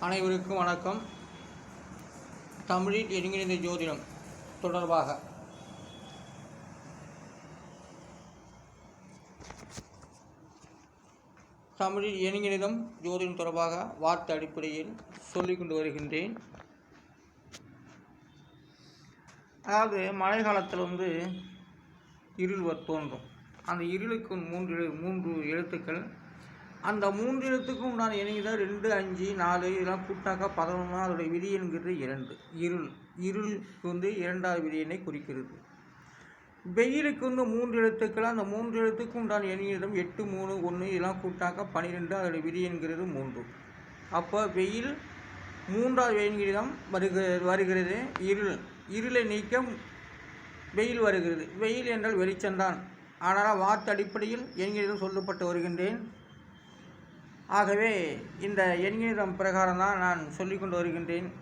அனைவருக்கும் வணக்கம். தமிழில் ஒருங்கிணைந்த ஜோதிடம் தொடர்பாக. தமிழில் ஒருங்கிணைதம் ஜோதிடம் தொடர்பாக வார்த்தை அடிப்படையில் சொல்லிக் கொண்டு வருகின்றேன். அதாவது மழை காலத்தில் வந்து இருள் தோன்றும். அந்த இருளுக்கு மூன்று மூன்று எழுத்துக்கள் அந்த மூன்று உண்டான எண்ணிக்கை ரெண்டு அஞ்சு நாலு இதெல்லாம் கூட்டாக்கா பதினொன்று அதோடைய விதி என்கிறது இரண்டு. இருள் இருளுக்கு வந்து இரண்டாவது விதியினை குறிக்கிறது. வெயிலுக்கு வந்து மூன்று எழுத்துக்கள் அந்த மூன்று எழுத்துக்கும் உண்டான எண்ணிடம் எட்டு மூணு ஒன்று இதெல்லாம் கூட்டாக்கா பன்னிரெண்டு அதோடைய விதி என்கிறது மூன்று. அப்போ வெயில் மூன்றாவது எண்கிடம் வருக வருகிறது. இருள் இருளை நீக்க வெயில் வருகிறது. வெயில் என்றால் வெளிச்சம்தான் ஆனால் வார்த்தை அடிப்படையில் எண்கிடம் சொல்லப்பட்டு வருகின்றேன். ஆகவே இந்த எண்கிடம் பிரகாரம் தான் நான் சொல்லிக்கொண்டு வருகின்றேன்.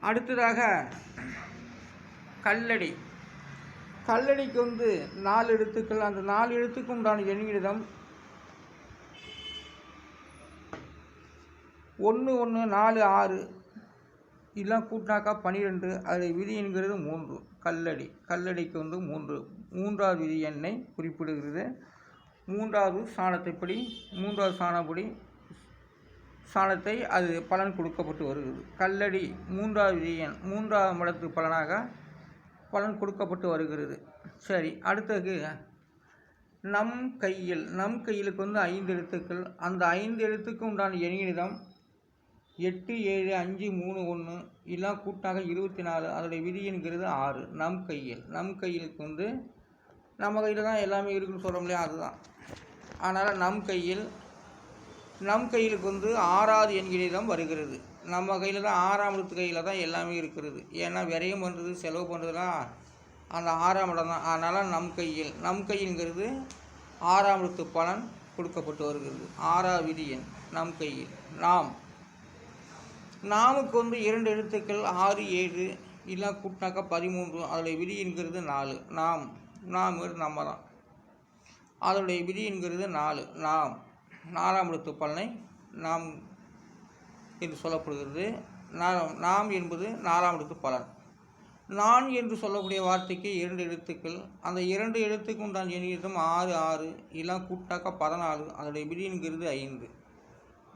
அடுத்ததாக கல்லடி. கல்லடிக்கு வந்து நாலு எழுத்துக்கள். அந்த நாலு எழுத்துக்கு உண்டான எண்கிடம் ஒன்று ஒன்று நாலு ஆறு இதெல்லாம் கூட்டினாக்கா பன்னிரெண்டு அது விதி என்கிறது மூன்று. கல்லடி. கல்லடிக்கு வந்து மூன்று. மூன்றாவது விதி எண்ணை குறிப்பிடுகிறது. மூன்றாவது சாணத்தைப்படி மூன்றாவது சாணப்படி சாணத்தை அது பலன் கொடுக்கப்பட்டு வருகிறது. கல்லடி மூன்றாவது எண் மூன்றாவது மடத்து பலனாக பலன் கொடுக்கப்பட்டு வருகிறது. சரி அடுத்தது நம் கையில் நம் கையிலுக்கு வந்து ஐந்து எழுத்துக்கள். அந்த ஐந்து எழுத்துக்கு உண்டான எண்ணிடம் எட்டு ஏழு அஞ்சு மூணு ஒன்று எல்லாம் கூட்டாக இருபத்தி நாலு அதோடைய விதி என்கிறது ஆறு. நம் கையில் நம் கையிலுக்கு வந்து நம்ம கையில் தான் எல்லாமே இருக்குன்னு சொல்ல முடியாது அதுதான். அதனால் நம் கையில் நம் கையிலுக்கு வந்து ஆறாவது எண்களிடம் வருகிறது. நம்ம கையில் தான் ஆறாம் இடத்து கையில் தான் எல்லாமே இருக்கிறது. ஏன்னா விரயம் பண்ணுறது செலவு பண்ணுறதுலாம் அந்த ஆறாம் இடம் தான். அதனால் நம் கையில் நம் கையில்ங்கிறது ஆறாம் இடத்து பலன் கொடுக்கப்பட்டு வருகிறது. ஆறாவது விதி எண் நம் கையில். நாம் நாமுக்கு வந்து இரண்டு எழுத்துக்கள் ஆறு ஏழு இல்லை கூட்டினாக்கா பதிமூன்று. அதில் விதிங்கிறது நாலு. நாம் நாம் நம்ம தான் அதனுடைய விதிங்கிறது நாலு. நாம் நாலாம் எழுத்து பலனை நாம் என்று சொல்லப்படுகிறது. நாம் நாம் என்பது நாலாம் எழுத்து பலன். நான் என்று சொல்லக்கூடிய வார்த்தைக்கு இரண்டு எழுத்துக்கள். அந்த இரண்டு எழுத்துக்கு உண்டான எண்ணிடம் ஆறு ஆறு எல்லாம் கூட்டாக்கா பதினாலு அதனுடைய விதிங்கிறது ஐந்து.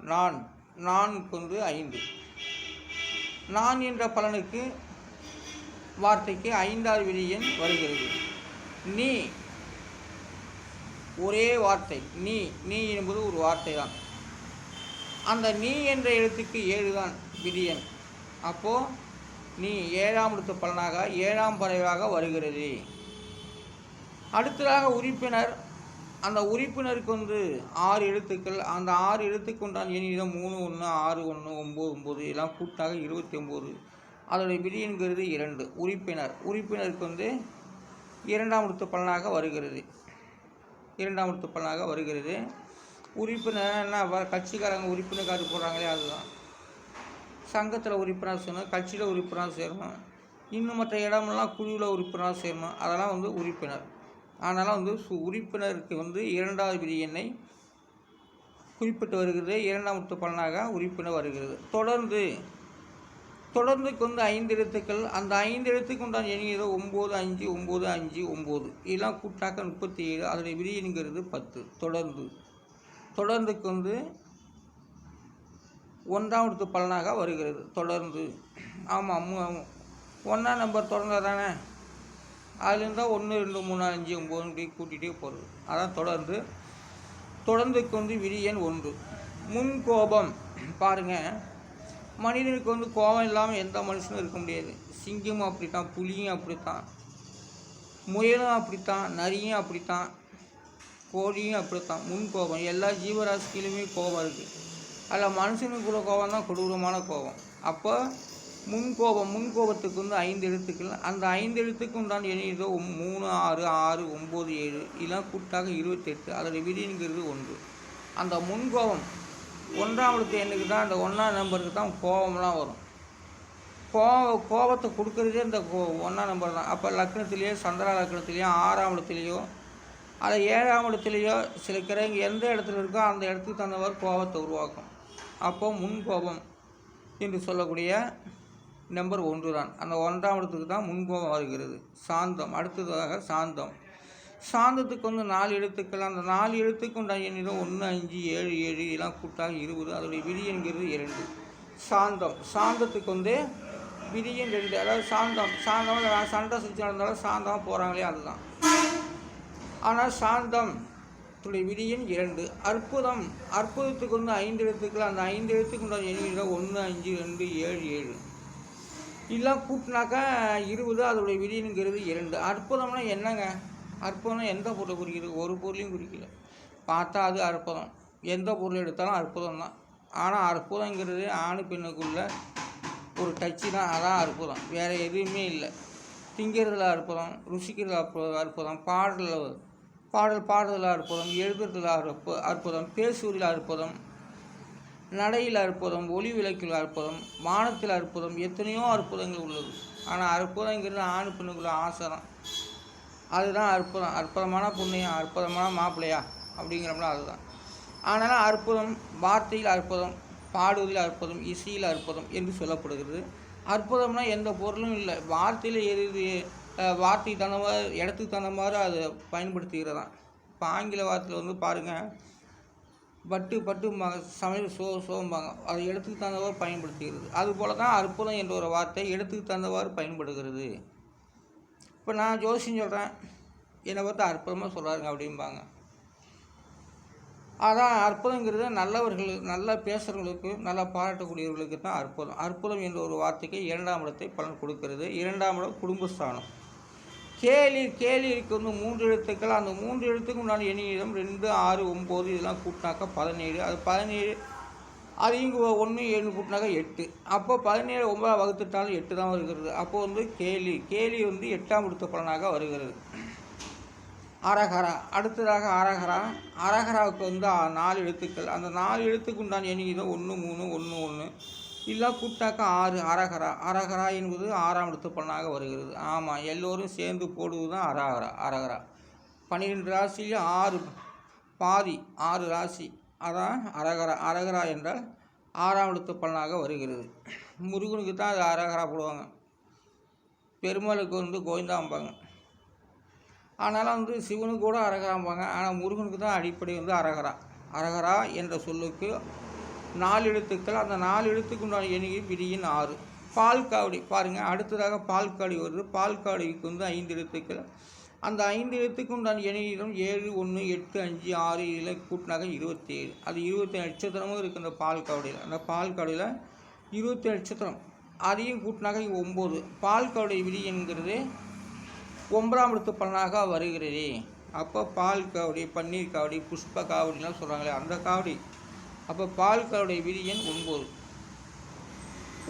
நான் நான்கு வந்து ஐந்து. நான் என்ற பலனுக்கு வார்த்தைக்கு ஐந்தாவது விதி எண் வருகிறது. நீ. ஒரே வார்த்தை. நீ. நீ என்பது ஒரு வார்த்தை தான் அந்த நீ என்ற எழுத்துக்கு ஏழு தான் விதியன். அப்போது நீ ஏழாம் எழுத்து பலனாக ஏழாம் பறவையாக வருகிறது. அடுத்ததாக உறுப்பினர். அந்த உறுப்பினருக்கு வந்து ஆறு எழுத்துக்கள். அந்த ஆறு எழுத்துக்கு உண்டான எண்ணிடம் மூணு ஒன்று ஆறு ஒன்று ஒம்பது ஒம்பது எல்லாம் கூட்டாக இருபத்தி ஒம்பது. அதோடைய விதிங்கிறது இரண்டு. உறுப்பினர். உறுப்பினருக்கு வந்து இரண்டாம் எழுத்து பலனாக வருகிறது. இரண்டாம் எழுத்து பலனாக வருகிறது. உறுப்பினர் என்ன கட்சிக்காரங்க உறுப்பினர் கார்டு போடுறாங்களே அதுதான். சங்கத்தில் உறுப்பினர் சேரணும் கட்சியில் உறுப்பினர் சேரணும். இன்னும் மற்ற இடமெல்லாம் குழுவில் உறுப்பினர் சேரணும். அதெல்லாம் வந்து உறுப்பினர். அதனால் வந்து சு உறுப்பினருக்கு வந்து இரண்டாவது விதி எண்ணை குறிப்பிட்டு வருகிறது. இரண்டாம் எழுத்து பலனாக உறுப்பினர் வருகிறது. தொடர்ந்து தொடர்ந்துக்கு வந்து ஐந்து எழுத்துக்கள் அந்த ஐந்து எழுத்துக்கு உண்டான எண்ணிக்கை ஒம்பது அஞ்சு ஒம்பது அஞ்சு ஒம்பது. இதெல்லாம் கூட்டாக்க முப்பத்தி ஏழு அதனுடைய விதி பத்து. தொடர்ந்து தொடர்ந்துக்கு வந்து ஒன்றாம் பலனாக வருகிறது. தொடர்ந்து. ஆமாம் ஒன்றாம் நம்பர் தொடர்ந்தா தானே? அதுலேருந்து தான் ஒன்று ரெண்டு மூணு அஞ்சு ஒம்பது கூட்டிகிட்டே போகிறது அதான் தொடர்ந்து. தொடர்ந்துக்கு வந்து விரியன் ஒன்று. முன் கோபம். பாருங்கள் மனிதனுக்கு வந்து கோபம் இல்லாமல் எந்த மனுஷனும் இருக்க முடியாது. சிங்கமும் அப்படித்தான் புலியும் அப்படித்தான் முயலும் அப்படித்தான் நரியும் அப்படித்தான் கோழியும் அப்படித்தான் முன் கோபம். எல்லா ஜீவராசிக்கிலுமே கோபம் இருக்குது அதில் மனுஷனுக்குள்ள கோபம் தான் கொடூரமான கோபம். அப்போ முன் கோபம் முன் கோபத்துக்கு வந்து ஐந்து எழுத்துக்கள். அந்த ஐந்து எழுத்துக்கு உண்டான எண்ணிதோ மூணு ஆறு ஆறு ஒம்பது ஏழு இதெல்லாம் கூட்டாக இருபத்தெட்டு. அதோடய விதிங்கிறது ஒன்று. அந்த முன் கோபம் ஒன்றாம் எண்ணுக்கு தான் அந்த ஒன்றாம் நம்பருக்கு தான் கோபம்லாம் வரும். கோவ கோபத்தை கொடுக்குறதே இந்த கோ ஒன்றாம் நம்பர் தான். அப்போ லக்னத்திலேயோ சந்திரா லக்னத்திலேயோ ஆறாம் இடத்துலையோ அதை ஏழாம் இடத்துலையோ சில கிரகங்கள் எந்த இடத்துல இருக்கோ அந்த இடத்துக்கு தகுந்தவாறு கோபத்தை உருவாக்கும். அப்போது முன் கோபம் என்று சொல்லக்கூடிய நம்பர் ஒன்று தான். அந்த ஒன்றாம் இடத்துக்கு தான் முன்கோபம் வருகிறது. சாந்தம். அடுத்ததாக சாந்தம். சாந்தத்துக்கு வந்து நாலு எழுத்துக்கள். அந்த நாலு எழுத்துக்கு உண்டான எண்ணிடம் ஒன்று அஞ்சு ஏழு ஏழு இதெல்லாம் கூட்டாக இருபது. அதோடைய விதி என்கிறது இரண்டு. சாந்தம். சாந்தத்துக்கு வந்து விதியும் ரெண்டு. அதாவது சாந்தம். சாந்தம் சண்டை சுற்றி நடந்தாலும் சாந்தமாக போகிறாங்களே அதுதான். ஆனால் சாந்தம் துடைய விதியின் இரண்டு. அற்புதம். அற்புதத்துக்கு வந்து ஐந்து எழுத்துக்கள். அந்த ஐந்து எழுத்துக்கு உண்டான எண்ணிடம் ஒன்று அஞ்சு ரெண்டு ஏழு ஏழு. இதெல்லாம் கூட்டினாக்கா இருபது. அதோடைய விதிங்கிறது இரண்டு. அற்புதம்னா என்னங்க? அற்புதம் எந்த பொருளை குறிக்கிறது ஒரு பொருளையும் குறிக்கல. பார்த்தா அது அற்புதம். எந்த பொருள் எடுத்தாலும் அற்புதம் தான். ஆனால் அற்புதங்கிறது ஆணு பெண்ணுக்குள்ள ஒரு டச்சு தான். அதான் அற்புதம். வேறு எதுவுமே இல்லை. திங்கிறதுல அற்புதம் ருசிக்கிறதுல அற்புதம் அற்புதம் பாடலில் பாடல் பாடுறதுல அற்புதம் எழுதுறதுல அற்பு அற்புதம் பேசுவதில் அற்புதம் நடையில் அற்புதம் ஒளி விளக்கில் அற்புதம் வானத்தில் அற்புதம் எத்தனையோ அற்புதங்கள் உள்ளது. ஆனால் அற்புதங்கிறது ஆணு பெண்ணுக்குள்ள ஆசைதான் அதுதான் அற்புதம். அற்புதமான புண்ணியம் அற்புதமான மாப்பிள்ளையா? அப்படிங்கிறோம்னா அதுதான். ஆனாலும் அற்புதம் வார்த்தையில் அற்புதம் பாடுவதில் அற்புதம் இசையில் அற்புதம் என்று சொல்லப்படுகிறது. அற்புதம்னா எந்த பொருளும் இல்லை. வார்த்தையில் எது வார்த்தை தகுந்த மாதிரி இடத்துக்கு தகுந்த மாதிரி பயன்படுத்துகிறது தான் இப்போ ஆங்கில வார்த்தையில் வந்து பாருங்கள் பட்டு பட்டு ம சமையல் சோ சோம்பாங்க. அது இடத்துக்கு தகுந்தவாறு பயன்படுத்துகிறது அதுபோல தான் அற்புதம் என்ற ஒரு வார்த்தை இடத்துக்கு தகுந்தவாறு பயன்படுகிறது. இப்போ நான் ஜோசியம் சொல்கிறேன் என்னை பார்த்து அற்புதமாக சொல்கிறாருங்க அப்படிம்பாங்க. அதான் அற்புதங்கிறது நல்லவர்கள் நல்லா பேசுகிறவங்களுக்கு நல்லா பாராட்டக்கூடியவர்களுக்கு தான் அற்புதம். அற்புதம் என்ற ஒரு வார்த்தைக்கு இரண்டாம் இடத்தை பலன் கொடுக்கிறது. இரண்டாம் இடம் குடும்பஸ்தானம். கேலி கேலிக்கு வந்து மூன்று எழுத்துக்கள். அந்த மூன்று எழுத்துக்கு உண்டான எண்ணியிடம் ரெண்டு ஆறு ஒம்பது இதெல்லாம் கூட்டினாக்கா பதினேழு. அது பதினேழு அது இங்கே ஒன்று ஏழு கூட்டினாக்கா எட்டு. அப்போ பதினேழு ஒன்பதாம் வகுத்துட்டாலும் எட்டு தான் வருகிறது. அப்போது வந்து கேலி கேலி வந்து எட்டாம் கொடுத்த பலனாக வருகிறது. அரகரா அடுத்ததாக அரகரா. அரகராவுக்கு வந்து நாலு எழுத்துக்கள். அந்த நாலு எழுத்துக்கு உண்டான எண்ணிக்கை ஒன்று மூணு ஒன்று ஒன்று இல்லை கூட்டாக்கா ஆறு அரகரா. அரகரா என்பது ஆறாம் எழுத்து பலனாக வருகிறது. ஆமாம் எல்லோரும் சேர்ந்து போடுவது தான் அரகரா அரகரா. பன்னிரெண்டு ராசியில் ஆறு பாதி ஆறு ராசி. அதான் அரகரா அரகரா என்றால் ஆறாம் எழுத்து பலனாக வருகிறது. முருகனுக்கு தான் அது அரகரா போடுவாங்க. பெருமாளுக்கு வந்து கோவிந்தாம்பாங்க ஆனாலும் வந்து சிவனுக்கு கூட அரகராம்பாங்க ஆனால் முருகனுக்கு தான் அடிப்படை வந்து அரகரா. அரகரா என்ற சொல்லுக்கு நாலு எழுத்துக்கள். அந்த நாலு எழுத்துக்கு உண்டான எண்ணிக்கை விதியின் ஆறு. பால் காவடி பாருங்கள் அடுத்ததாக பால் காவடி வருது. பால் காவடிக்கு வந்து ஐந்து எழுத்துக்கள். அந்த ஐந்து இடத்துக்கு உண்டான எண்ணிடம் ஏழு ஒன்று எட்டு அஞ்சு ஆறு இதில் கூட்டினாக இருபத்தி ஏழு அது இருபத்தி நட்சத்திரமும் இருக்குது அந்த பால் காவடியில். அந்த பால் காவடியில் இருபத்தி நட்சத்திரம். அதையும் கூட்டினாக ஒம்பது. பால் கவடை விதி என்கிறது ஒன்பதாம் இடத்து பலனாக வருகிறது. அப்போ பால் காவடி பன்னீர் காவடி புஷ்ப காவடிலாம் சொல்கிறாங்களே அந்த காவடி. அப்போ பால் காவடி விதி எண் ஒன்பது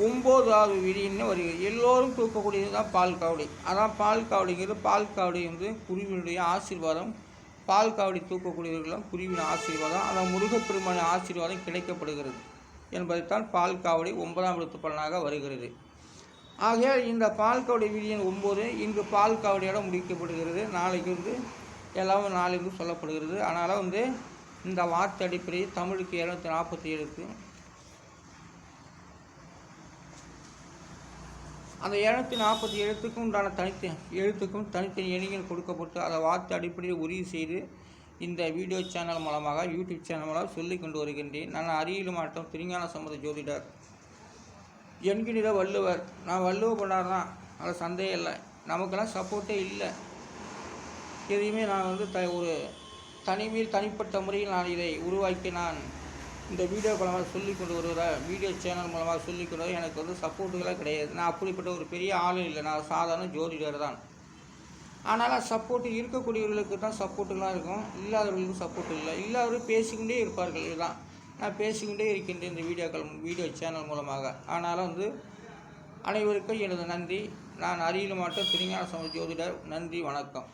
ஒம்போதாவது விதின்னு வருகிறது. எல்லோரும் தூக்கக்கூடியது தான் பால் காவடி. அதான் பால் காவடிங்கிறது பால் காவடி வந்து குருவினுடைய ஆசீர்வாதம். பால் காவடி தூக்கக்கூடியவர்களும் குருவின் ஆசீர்வாதம். அதான் முருகப்பெருமான ஆசீர்வாதம் கிடைக்கப்படுகிறது என்பதைத்தான் பால் காவடி ஒன்பதாம் எழுத்து பலனாக வருகிறது. ஆகையால் இந்த பால் காவடி விதியின் ஒம்பது இங்கு பால் காவடியோட முடிக்கப்படுகிறது. நாளைக்கு வந்து எல்லாமே நாளைக்கு சொல்லப்படுகிறது. அதனால் வந்து இந்த வார்த்தை அடிப்படையில் தமிழுக்கு இரநூத்தி நாற்பத்தி ஏழுக்கு அந்த இரநூத்தி நாற்பத்தி எழுத்துக்கும் உண்டான தனித்த எழுத்துக்கும் தனித்தனி எண்ணிகள் கொடுக்கப்பட்டு அதை வார்த்தை அடிப்படையில் உறுதி செய்து இந்த வீடியோ சேனல் மூலமாக யூடியூப் சேனல் மூலமாக சொல்லிக் கொண்டு வருகின்றேன். நான் அரியல் மாவட்டம் திருஞான சம்மத ஜோதிடர். என்கிற வள்ளுவர் நான் வள்ளுவ பண்ணார் தான். அதில் சந்தேகம் இல்லை. நமக்கெல்லாம் சப்போர்ட்டே இல்லை. எதையுமே நான் வந்து த ஒரு தனிமையில் தனிப்பட்ட முறையில் நான் இதை உருவாக்கி நான் இந்த வீடியோ மூலமாக சொல்லி கொண்டு வருவதாக வீடியோ சேனல் மூலமாக சொல்லிக் கொண்டு வர எனக்கு வந்து சப்போர்ட்டுகளாக கிடையாது. நான் அப்படிப்பட்ட ஒரு பெரிய ஆளும் இல்லை. நான் சாதாரண ஜோதிடர் தான். ஆனால் சப்போர்ட் இருக்கக்கூடியவர்களுக்கு தான் சப்போர்ட்டுலாம் இருக்கும். இல்லாதவர்களுக்கு சப்போர்ட் இல்லை. இல்லாதவர்கள் பேசிக்கொண்டே இருப்பார்கள். இதுதான். நான் பேசிக்கொண்டே இருக்கின்றேன் இந்த வீடியோக்கள் வீடியோ சேனல் மூலமாக. ஆனால் வந்து அனைவருக்கும் எனது நன்றி. நான் அரியல் மாவட்டம் திருஞான சம ஜோதிடர். நன்றி. வணக்கம்.